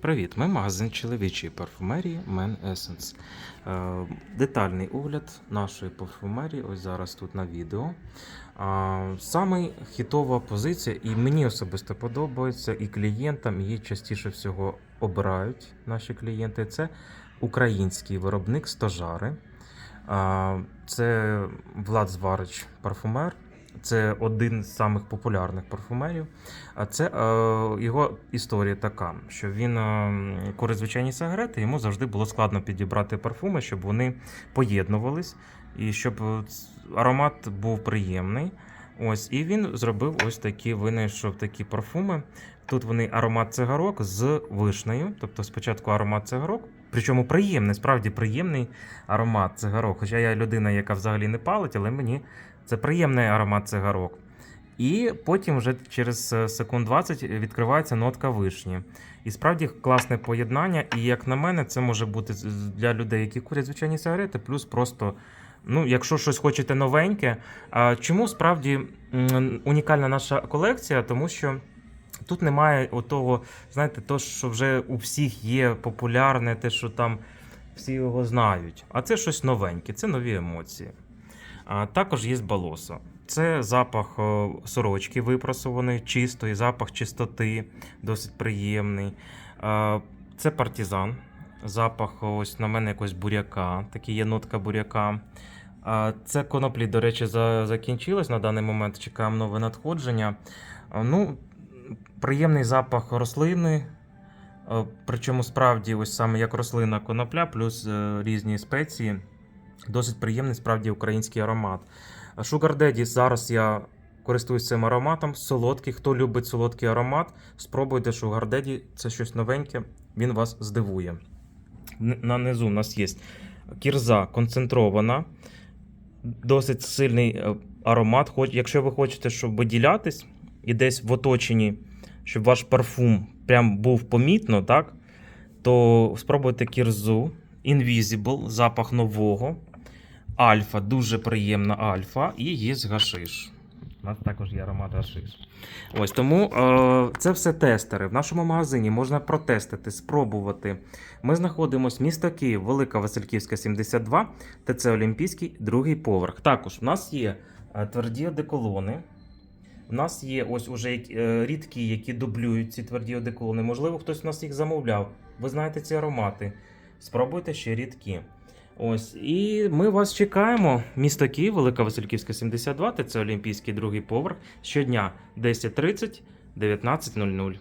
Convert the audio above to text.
Привіт, ми магазин чоловічої парфумерії Men Essence. Е, Детальний огляд нашої парфумерії ось зараз тут на відео. Саме хітова позиція, і мені особисто подобається, і клієнтам її частіше всього обирають наші клієнти. Це український виробник стожари. Це Влад Зварич парфумер. Це один з самих популярних парфумерів. А це е, його історія така, що він е, курить звичайні сигарети, йому завжди було складно підібрати парфуми, щоб вони поєднувались і щоб е, аромат був приємний. Ось, і він зробив ось такі, винайшов такі парфуми. Тут вони аромат цигарок з вишнею, тобто спочатку аромат цигарок, причому приємний, справді приємний аромат цигарок. Хоча я людина, яка взагалі не палить, але мені це приємний аромат цигарок. І потім вже через е, секунд 20 відкривається нотка вишні. І справді класне поєднання. І як на мене, це може бути для людей, які курять звичайні сигарети, плюс просто. Ну, якщо щось хочете новеньке. Чому справді унікальна наша колекція? Тому що тут немає отого, знаєте, то, що вже у всіх є популярне, те, що там всі його знають. А це щось новеньке, це нові емоції. А також є балосо. Це запах сорочки випрасованої, чистої, запах чистоти, досить приємний. Це партизан. Запах ось на мене якось буряка, такий є нотка буряка. Це коноплі, до речі, за- закінчилось на даний момент. Чекаємо нове надходження. Ну, приємний запах рослини. Причому справді, ось саме як рослина конопля, плюс е, різні спеції. Досить приємний, справді український аромат. Sugar Daddy зараз я користуюсь цим ароматом. Солодкий. Хто любить солодкий аромат, спробуйте Sugar Daddy. Це щось новеньке, він вас здивує. Н- На низу у нас є кірза концентрована, досить сильний е, аромат. Якщо ви хочете, щоб виділятись і десь в оточенні, щоб ваш парфум прям був помітно, так? то спробуйте кірзу. Invisible, запах нового. Альфа, дуже приємна альфа. І є гашиш. У нас також є аромат гашиш. Ось тому е, це все тестери. В нашому магазині можна протестити, спробувати. Ми знаходимося місто Київ, Велика Васильківська, 72, ТЦ Олімпійський, другий поверх. Також в нас є е, тверді одеколони. У нас є ось уже е, рідкі, які дублюють ці тверді одеколони. Можливо, хтось у нас їх замовляв. Ви знаєте ці аромати. Спробуйте ще рідкі. Ось, і ми вас чекаємо. Місто Київ, Велика Васильківська, 72, це Олімпійський, другий поверх. Щодня 10.30, 19.00.